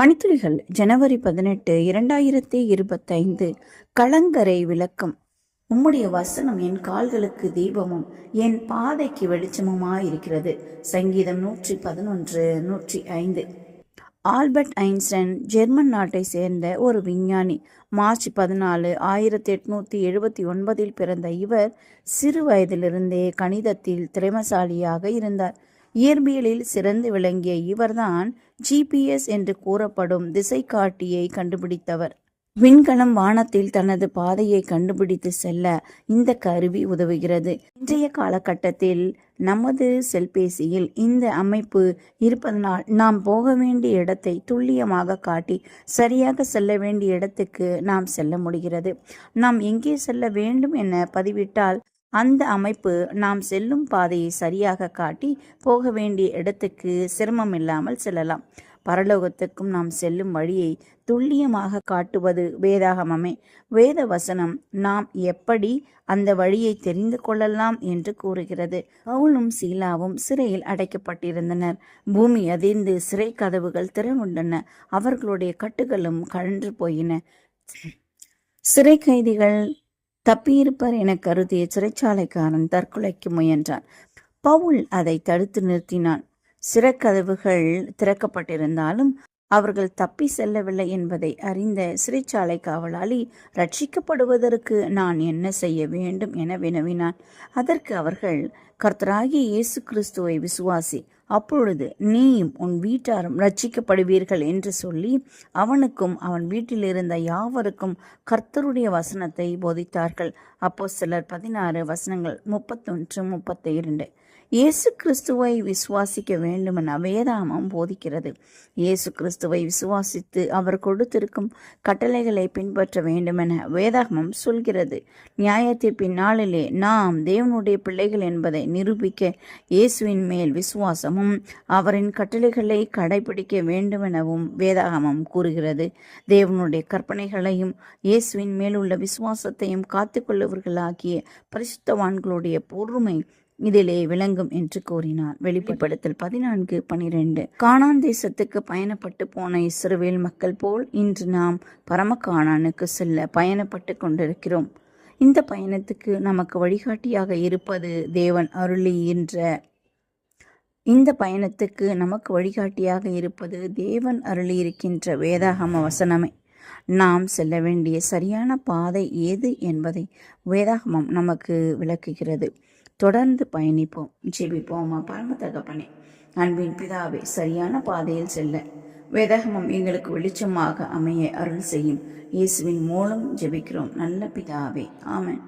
பணித்துளிகள் ஜனவரி பதினெட்டு இரண்டாயிரத்தி இருபத்தைந்து. கலங்கரை விளக்கம். உம்முடைய வசனம் என் கால்களுக்கு தீபமும் என் பாதைக்கு வெளிச்சமுமாயிருக்கிறது. சங்கீதம் நூற்றி பதினொன்று நூற்றி ஐந்து. ஆல்பர்ட் ஐன்ஸ்டைன் ஜெர்மன் நாட்டை சேர்ந்த ஒரு விஞ்ஞானி. மார்ச் பதினாலு ஆயிரத்தி எட்நூத்தி எழுபத்தி ஒன்பதில் பிறந்த இவர் சிறு வயதிலிருந்தே கணிதத்தில் திறமசாலியாக இருந்தார். இயற்பியலில் சிறந்து விளங்கிய இவர்தான் ஜிபிஎஸ் என்று கூறப்படும் திசைகாட்டியை கண்டுபிடித்தவர். விண்கலம் வானத்தில் தனது பாதையை கண்டுபிடித்து செல்ல இந்த கருவி உதவுகிறது. இன்றைய காலகட்டத்தில் நமது செல்பேசியில் இந்த அமைப்பு இருப்பதனால் நாம் போக வேண்டிய இடத்தை துல்லியமாக காட்டி சரியாக செல்ல வேண்டிய இடத்துக்கு நாம் செல்ல முடிகிறது. நாம் எங்கே செல்ல வேண்டும் என பதிவிட்டால் அந்த அமைப்பு நாம் செல்லும் பாதையை சரியாக காட்டி போக வேண்டிய இடத்துக்கு சிரமம் இல்லாமல் செல்லலாம். பரலோகத்துக்கும் நாம் செல்லும் வழியை துல்லியமாக காட்டுவது வேதாகமமே. வேத வசனம் நாம் எப்படி அந்த வழியை தெரிந்து கொள்ளலாம் என்று கூறுகிறது. பவுலும் சீலாவும் சிறையில் அடைக்கப்பட்டிருந்தனர். பூமி அதிர்ந்து சிறை கதவுகள் திறவுண்டன அவர்களுடைய கட்டுகளும் கழன்று போயின. சிறை கைதிகள் தப்பியிருப்பர் என கருதிய சிறைச்சாலைக்காரன் தற்கொலைக்கு முயன்றான். பவுல் அதை தடுத்து நிறுத்தினான். சிறக்கதவுகள் திறக்கப்பட்டிருந்தாலும் அவர்கள் தப்பி செல்லவில்லை என்பதை அறிந்த சிறைச்சாலை காவலாளி ரட்சிக்கப்படுவதற்கு நான் என்ன செய்ய வேண்டும்? என வினவினான். அதற்கு அவர்கள் கர்த்தராகிய இயேசு கிறிஸ்துவை விசுவாசி அப்பொழுது நீயும் உன் வீட்டாரும் ரட்சிக்கப்படுவீர்கள் என்று சொல்லி அவனுக்கும் அவன் வீட்டில் இருந்த யாவருக்கும் கர்த்தருடைய வசனத்தை போதித்தார்கள். அப்போ சிலர் பதினாறு வசனங்கள் முப்பத்தொன்று முப்பத்தி இரண்டு இயேசு கிறிஸ்துவை விசுவாசிக்க வேண்டுமென வேதாமம் போதிக்கிறது. இயேசு கிறிஸ்துவை விசுவாசித்து அவர் கொடுத்திருக்கும் கட்டளைகளை பின்பற்ற வேண்டுமென வேதாகமம் சொல்கிறது. நியாயத்தை பின்னாளிலே நாம் தேவனுடைய பிள்ளைகள் என்பதை நிரூபிக்க இயேசுவின் மேல் விசுவாசமும் அவரின் கட்டளைகளை கடைபிடிக்க வேண்டுமெனவும் வேதாகமம் கூறுகிறது. தேவனுடைய கற்பனைகளையும் இயேசுவின் மேலுள்ள விசுவாசத்தையும் காத்துக்கொள்ளவர்களாகிய பரிசுத்தவான்களுடைய பொறுமை இதிலே விளங்கும் என்று கூறினார். வெளிப்படுத்தல் பதினான்கு பனிரெண்டு. கானான் தேசத்துக்கு பயணப்பட்டு போன இஸ்ரவேல் மக்கள் போல் இன்று நாம் பரம காணானுக்கு செல்ல பயணப்பட்டு கொண்டிருக்கிறோம். இந்த பயணத்துக்கு நமக்கு வழிகாட்டியாக இருப்பது தேவன் அருளி என்ற இந்த பயணத்துக்கு நமக்கு வழிகாட்டியாக இருப்பது தேவன் அருளி இருக்கின்ற வேதாகம வசனமே. நாம் செல்ல வேண்டிய சரியான பாதை ஏது என்பதை வேதாகமம் நமக்கு விளக்குகிறது. தொடர்ந்து பயணிப்போம். ஜெபிப்போம் பரம தகப்பனே அன்பின் பிதாவை சரியான பாதையில் செல்ல. வேதகமம் எங்களுக்கு வெளிச்சமாக அமைய அருள் செய்யும். இயேசுவின் மூலம் ஜெபிக்கிறோம். நல்ல பிதாவே. ஆமன்.